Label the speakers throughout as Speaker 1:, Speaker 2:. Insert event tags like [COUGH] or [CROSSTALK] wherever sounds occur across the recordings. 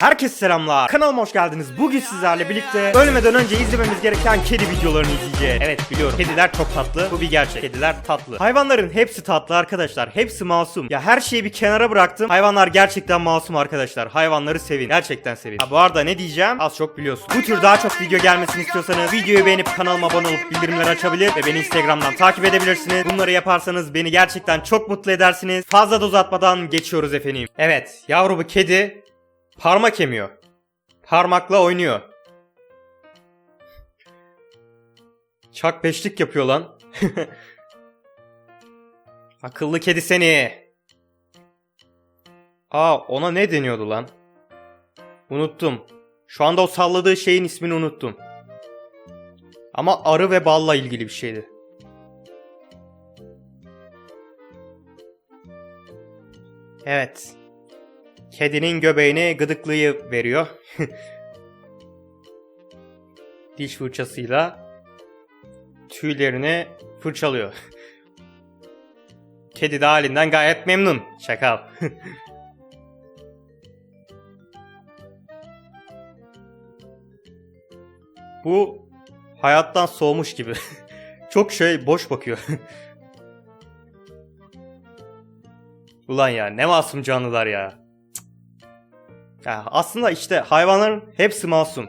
Speaker 1: Herkese selamlar. Kanalıma hoş geldiniz. Bugün sizlerle birlikte ölmeden önce izlememiz gereken kedi videolarını izleyeceğiz. Evet biliyorum. Kediler çok tatlı. Bu bir gerçek. Kediler tatlı. Hayvanların hepsi tatlı arkadaşlar. Hepsi masum. Ya her şeyi bir kenara bıraktım. Hayvanlar gerçekten masum arkadaşlar. Hayvanları sevin. Gerçekten sevin. Ha, bu arada ne diyeceğim? Az çok biliyorsun. Bu tür daha çok video gelmesini istiyorsanız videoyu beğenip kanalıma abone olup bildirimleri açabilir ve beni Instagram'dan takip edebilirsiniz. Bunları yaparsanız beni gerçekten çok mutlu edersiniz. Fazla da uzatmadan geçiyoruz efendim. Evet, yavru bir kedi Parmak emiyor. Parmakla oynuyor. Çak beşlik yapıyor lan. [LAUGHS] Akıllı kedi seni. Aa ona ne deniyordu lan? Unuttum. Şu anda o salladığı şeyin ismini unuttum. Ama arı ve balla ilgili bir şeydi. Evet. Kedinin göbeğine gıdıklıyı veriyor. [LAUGHS] Diş fırçasıyla tüylerini fırçalıyor. [LAUGHS] Kedi de halinden gayet memnun. Şakal. [LAUGHS] Bu hayattan soğumuş gibi. Çok şey boş bakıyor. Ulan ya ne masum canlılar ya. Ya aslında işte hayvanların hepsi masum.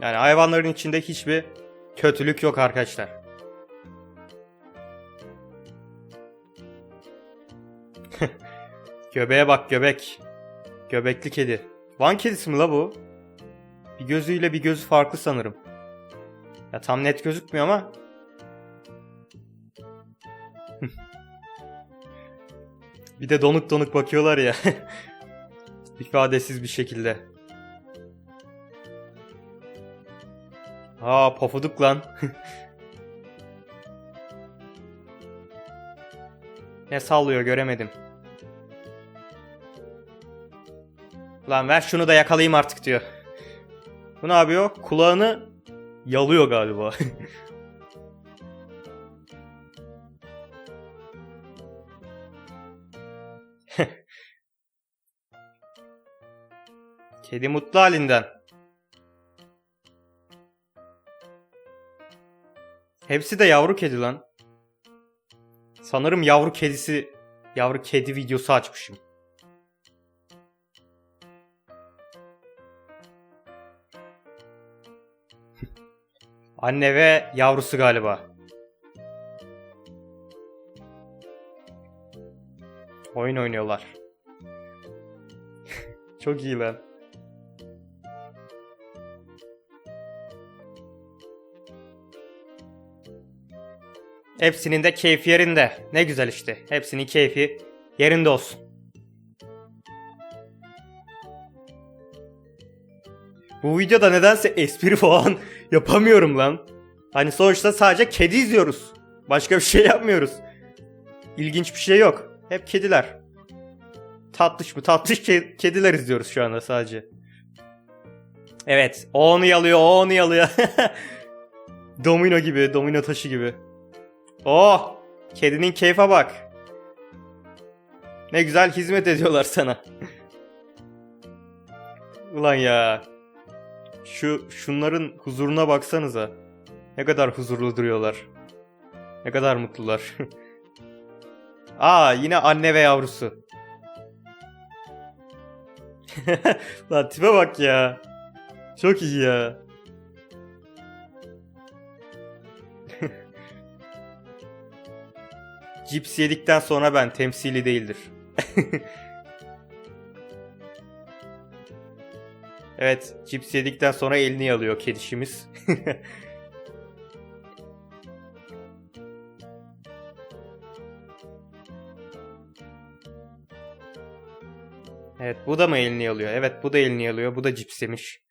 Speaker 1: Yani hayvanların içinde hiçbir kötülük yok arkadaşlar. [LAUGHS] Göbeğe bak göbek. Göbekli kedi. Van kedisi mi la bu? Bir gözüyle bir gözü farklı sanırım. Ya tam net gözükmüyor ama. Bir de donuk donuk bakıyorlar ya. [LAUGHS] İfadesiz bir şekilde. Aa pofuduk lan. [LAUGHS] ne sallıyor göremedim. Lan ver şunu da yakalayayım artık diyor. Bu ne yapıyor? Kulağını yalıyor galiba. [LAUGHS] Kedi mutlu halinden. Hepsi de yavru kedi lan. Sanırım yavru kedisi, yavru kedi videosu açmışım. [LAUGHS] Anne ve yavrusu galiba. Oyun oynuyorlar. [LAUGHS] Çok iyi lan. Hepsinin de keyfi yerinde. Ne güzel işte. Hepsinin keyfi yerinde olsun. Bu videoda nedense espri falan [LAUGHS] yapamıyorum lan. Hani sonuçta sadece kedi izliyoruz. Başka bir şey yapmıyoruz. İlginç bir şey yok. Hep kediler. Tatlış mı? Tatlış ke- kediler izliyoruz şu anda sadece. Evet. O onu yalıyor, o onu yalıyor. [LAUGHS] domino gibi, domino taşı gibi. Oh! Kedinin keyfe bak. Ne güzel hizmet ediyorlar sana. [LAUGHS] Ulan ya. Şu şunların huzuruna baksanıza. Ne kadar huzurlu duruyorlar. Ne kadar mutlular. [LAUGHS] Aa yine anne ve yavrusu. [LAUGHS] Lan tipe bak ya. Çok iyi ya. Cips yedikten sonra ben temsili değildir. [LAUGHS] evet, cips yedikten sonra elini alıyor kedişimiz. [LAUGHS] evet, bu da mı elini alıyor? Evet, bu da elini alıyor. Bu da cips yemiş.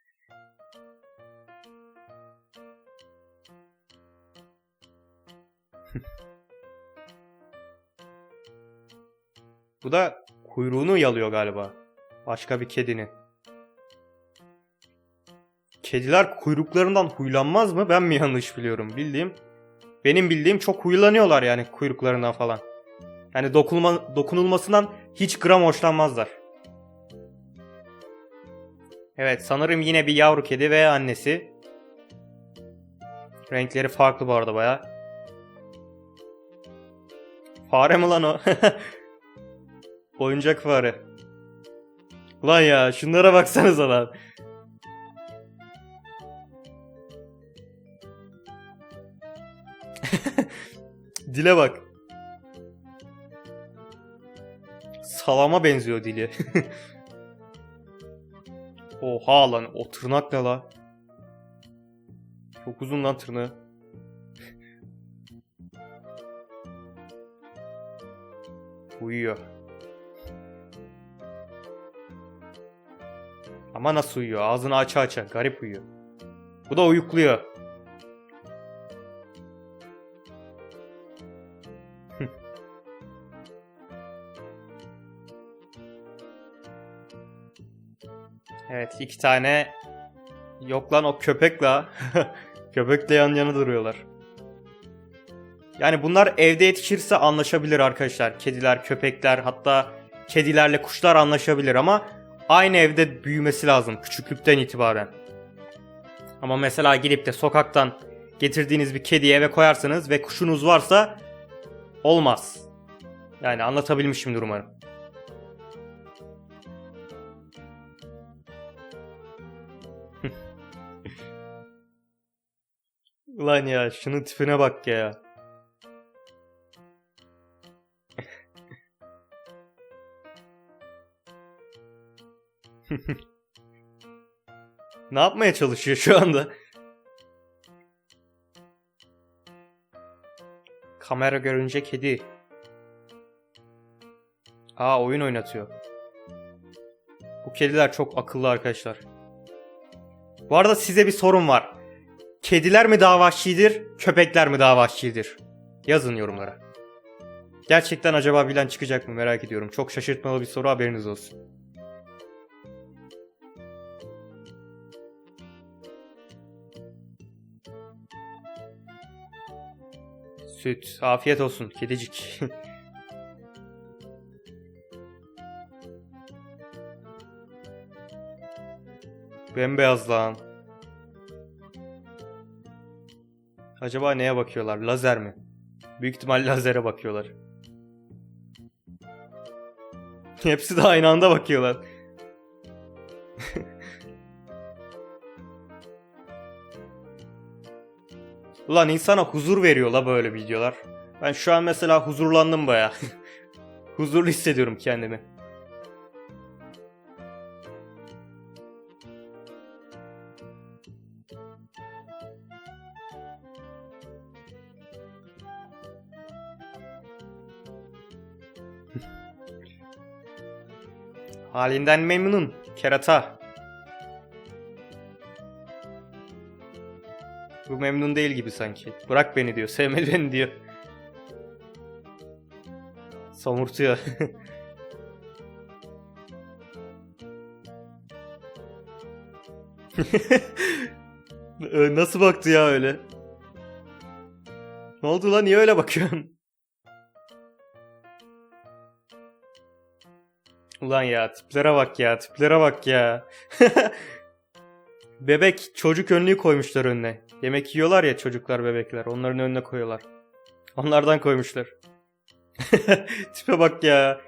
Speaker 1: Bu da kuyruğunu yalıyor galiba. Başka bir kedinin. Kediler kuyruklarından huylanmaz mı? Ben mi yanlış biliyorum? Bildiğim benim bildiğim çok huylanıyorlar yani kuyruklarından falan. Yani dokunma, dokunulmasından hiç gram hoşlanmazlar. Evet sanırım yine bir yavru kedi ve annesi. Renkleri farklı bu arada baya. Fare mi lan o? [LAUGHS] Oyuncak fare. Lan ya şunlara baksanıza lan. [LAUGHS] Dile bak. Salama benziyor dili. [LAUGHS] Oha lan o tırnak ne la? Çok uzun lan tırnağı. [LAUGHS] Uyuyor. Ama nasıl uyuyor? Ağzını aça aça. Garip uyuyor. Bu da uyukluyor. evet iki tane Yok lan o köpek la. [LAUGHS] Köpekle yan yana duruyorlar. Yani bunlar evde yetişirse anlaşabilir arkadaşlar. Kediler, köpekler hatta kedilerle kuşlar anlaşabilir ama aynı evde büyümesi lazım küçüklükten itibaren. Ama mesela gidip de sokaktan getirdiğiniz bir kediyi eve koyarsanız ve kuşunuz varsa olmaz. Yani anlatabilmişimdir umarım. [LAUGHS] Ulan ya şunun tipine bak ya. Ne yapmaya çalışıyor şu anda? Kamera görünce kedi. Aa oyun oynatıyor. Bu kediler çok akıllı arkadaşlar. Bu arada size bir sorun var. Kediler mi daha vahşidir, köpekler mi daha vahşidir? Yazın yorumlara. Gerçekten acaba bilen çıkacak mı merak ediyorum. Çok şaşırtmalı bir soru haberiniz olsun. Süt. Afiyet olsun kedicik. [LAUGHS] Bembeyaz lan. Acaba neye bakıyorlar? Lazer mi? Büyük ihtimal lazere bakıyorlar. [LAUGHS] Hepsi de aynı anda bakıyorlar. Ulan insana huzur veriyor la böyle videolar. Ben şu an mesela huzurlandım baya. [LAUGHS] Huzurlu hissediyorum kendimi. [LAUGHS] Halinden memnun. Kerata. Bu memnun değil gibi sanki. Bırak beni diyor. Sevmedi beni diyor. Somurtuyor. [LAUGHS] Nasıl baktı ya öyle? Ne oldu lan niye öyle bakıyorsun? Ulan ya tiplere bak ya tiplere bak ya. [LAUGHS] Bebek çocuk önlüğü koymuşlar önüne. Yemek yiyorlar ya çocuklar bebekler onların önüne koyuyorlar. Onlardan koymuşlar. [LAUGHS] Tipe bak ya.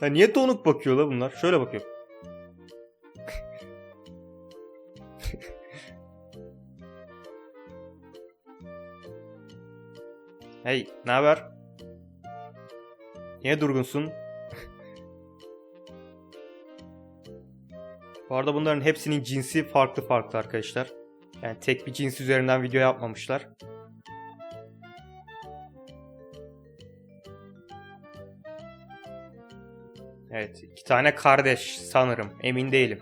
Speaker 1: Ya niye donuk bakıyor la bunlar? Şöyle bakıyor. [LAUGHS] hey, ne haber? Niye durgunsun? Bu arada bunların hepsinin cinsi farklı farklı arkadaşlar. Yani tek bir cins üzerinden video yapmamışlar. Evet, iki tane kardeş sanırım. Emin değilim.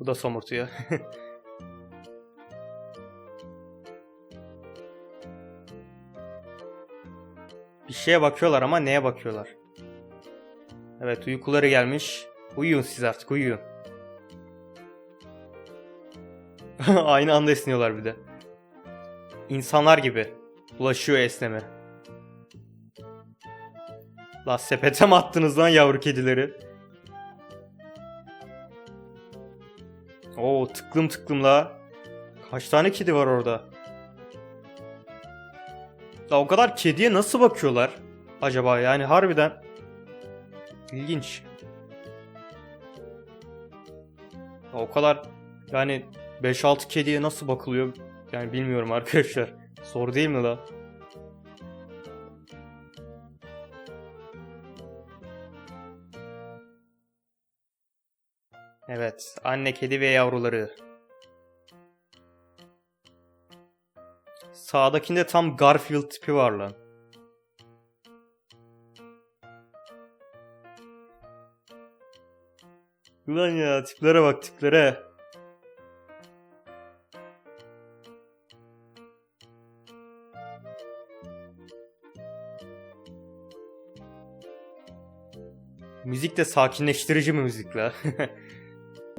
Speaker 1: Bu da somurtuyor. [LAUGHS] Bir şeye bakıyorlar ama neye bakıyorlar? Evet uykuları gelmiş. Uyuyun siz artık uyuyun. [LAUGHS] Aynı anda esniyorlar bir de. İnsanlar gibi. Bulaşıyor esneme. La sepete mi attınız lan yavru kedileri? Oo tıklım tıklım la. Kaç tane kedi var orada? La o kadar kediye nasıl bakıyorlar? Acaba yani harbiden. İlginç. Ya O kadar yani 5-6 kediye nasıl bakılıyor? Yani bilmiyorum arkadaşlar. [LAUGHS] Zor değil mi la? Evet, anne kedi ve yavruları. Sağdakinde tam Garfield tipi var lan. Ulan ya tiplere bak tiplere. Müzik de sakinleştirici bir müzik la. [LAUGHS]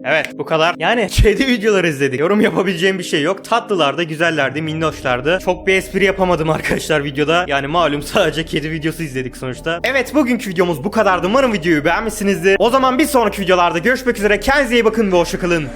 Speaker 1: Evet bu kadar. Yani [LAUGHS] kedi videoları izledik. Yorum yapabileceğim bir şey yok. Tatlılardı, güzellerdi, minnoşlardı. Çok bir espri yapamadım [LAUGHS] arkadaşlar videoda. Yani malum [LAUGHS] sadece kedi videosu izledik sonuçta. Evet bugünkü videomuz bu kadardı. Umarım videoyu beğenmişsinizdir. O zaman bir sonraki videolarda görüşmek üzere. Kendinize iyi bakın ve hoşçakalın.